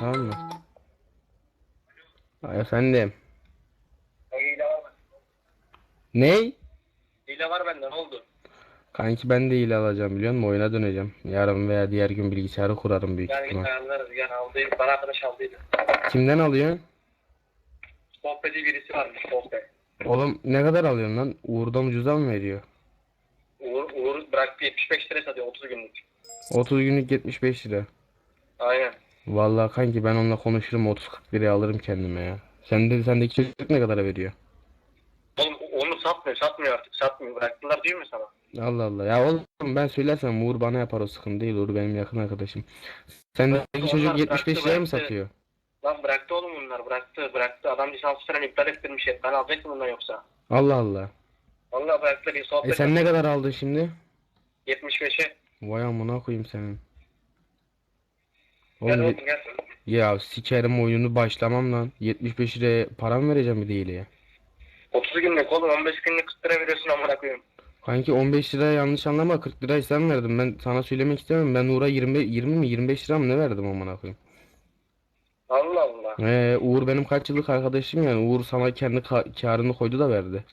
tamam mı? Ay efendim. Ney? Hile var bende ne oldu? Kanki ben de hile alacağım biliyor musun? Oyuna döneceğim. Yarın veya diğer gün bilgisayarı kurarım büyük Gel git ihtimal. ayarlarız gel aldıydı. Bana arkadaş aldıydı. Kimden alıyorsun? Sohbeti birisi varmış sohbet. Oğlum ne kadar alıyorsun lan? Uğur'dan ucuza mı veriyor? Uğur, Uğur bıraktı 75 lira satıyor 30 günlük. 30 günlük 75 lira. Aynen. Vallahi kanki ben onunla konuşurum 30-40 liraya alırım kendime ya. Sen de sendeki çocuk ne kadara veriyor? Oğlum onu satmıyor satmıyor artık satmıyor. Bıraktılar diyor mu sana? Allah Allah. Ya oğlum ben söylersem Uğur bana yapar o sıkıntı değil. Uğur benim yakın arkadaşım. Sendeki Onlar çocuk bıraktı, 75 liraya mı satıyor? Lan bıraktı oğlum bunlar bıraktı bıraktı. Adam lisansı falan iptal ettirmiş hep. Ben alacaktım bundan yoksa. Allah Allah. Vallahi bıraktılar iyi E sen ne kadar aldın şimdi? 75'e. Vay amına koyayım senin. Gel Oğlum oğlum gel. ya sikerim oyunu başlamam lan. 75 liraya para mı vereceğim bir değil ya? 30 günlük oğlum 15 günlük 40 lira veriyorsun amına koyayım. Kanki 15 liraya yanlış anlama 40 lirayı sen verdin. Ben sana söylemek istemem. Ben Uğur'a 20 20 mi 25 lira mı ne verdim amına koyayım? Allah Allah. Ee, Uğur benim kaç yıllık arkadaşım yani. Uğur sana kendi ka- karını koydu da verdi.